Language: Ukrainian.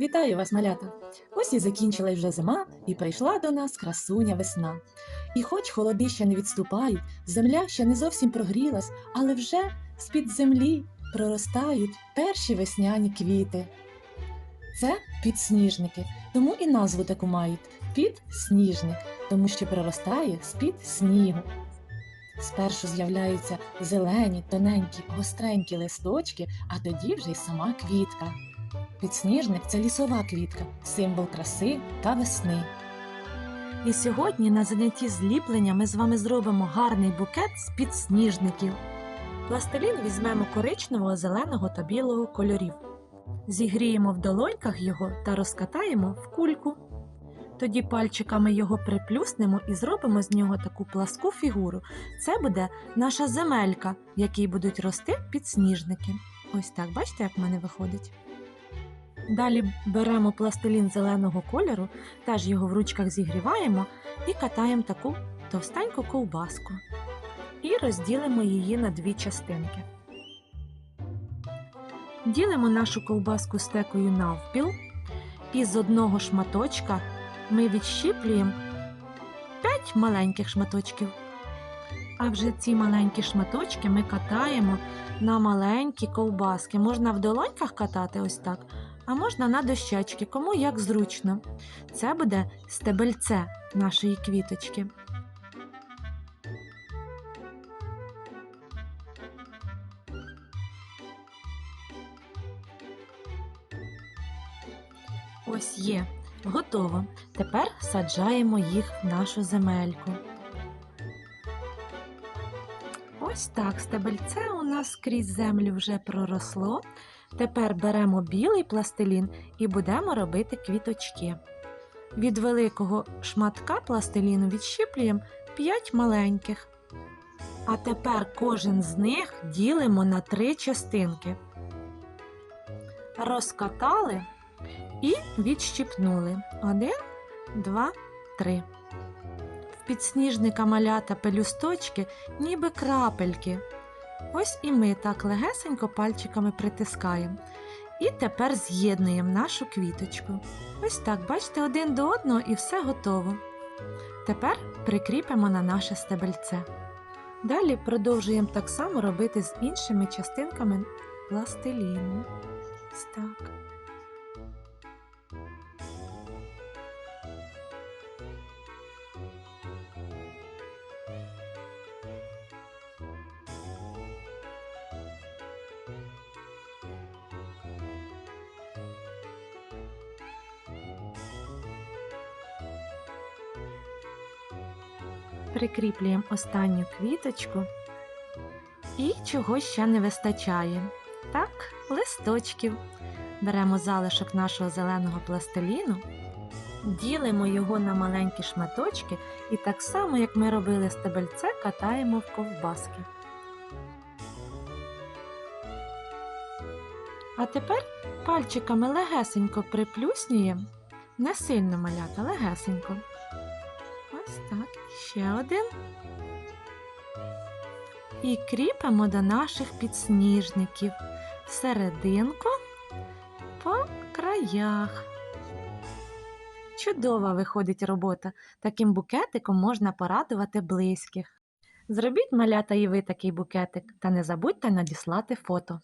Вітаю вас, малята! Ось і закінчилась вже зима, і прийшла до нас красуня весна. І хоч холоди ще не відступають, земля ще не зовсім прогрілась, але вже з-під землі проростають перші весняні квіти. Це підсніжники, тому і назву таку мають підсніжник, тому що проростає з-під снігу. Спершу з'являються зелені, тоненькі, гостренькі листочки, а тоді вже й сама квітка. Підсніжник це лісова квітка, символ краси та весни. І сьогодні на занятті зліплення ми з вами зробимо гарний букет з підсніжників. Пластилін візьмемо коричневого, зеленого та білого кольорів. Зігріємо в долоньках його та розкатаємо в кульку. Тоді пальчиками його приплюснемо і зробимо з нього таку пласку фігуру. Це буде наша земелька, в якій будуть рости підсніжники. Ось так, бачите, як в мене виходить. Далі беремо пластилін зеленого кольору, теж його в ручках зігріваємо і катаємо таку товстеньку ковбаску. І розділимо її на дві частинки. Ділимо нашу ковбаску стекою навпіл, і з одного шматочка ми відщіплюємо 5 маленьких шматочків. А вже ці маленькі шматочки ми катаємо на маленькі ковбаски. Можна в долоньках катати ось так, а можна на дощечки, кому як зручно. Це буде стебельце нашої квіточки. Ось є, готово. Тепер саджаємо їх в нашу земельку. Ось так, стебельце у нас крізь землю вже проросло. Тепер беремо білий пластилін і будемо робити квіточки. Від великого шматка пластиліну відщіплюємо 5 маленьких. А тепер кожен з них ділимо на три частинки. Розкатали і відщипнули. Один, два, три. В підсніжника малята пелюсточки, ніби крапельки. Ось і ми так легесенько пальчиками притискаємо. І тепер з'єднуємо нашу квіточку. Ось так, бачите, один до одного і все готово. Тепер прикріпимо на наше стебельце. Далі продовжуємо так само робити з іншими частинками пластиліну. Ось так. Прикріплюємо останню квіточку. І чого ще не вистачає. Так, листочків. Беремо залишок нашого зеленого пластиліну, ділимо його на маленькі шматочки і так само, як ми робили стебельце, катаємо в ковбаски. А тепер пальчиками легесенько приплюснюємо, не сильно малята, легесенько. Ще один. І кріпимо до наших підсніжників серединку по краях. Чудова виходить робота. Таким букетиком можна порадувати близьких. Зробіть малята і ви такий букетик та не забудьте надіслати фото.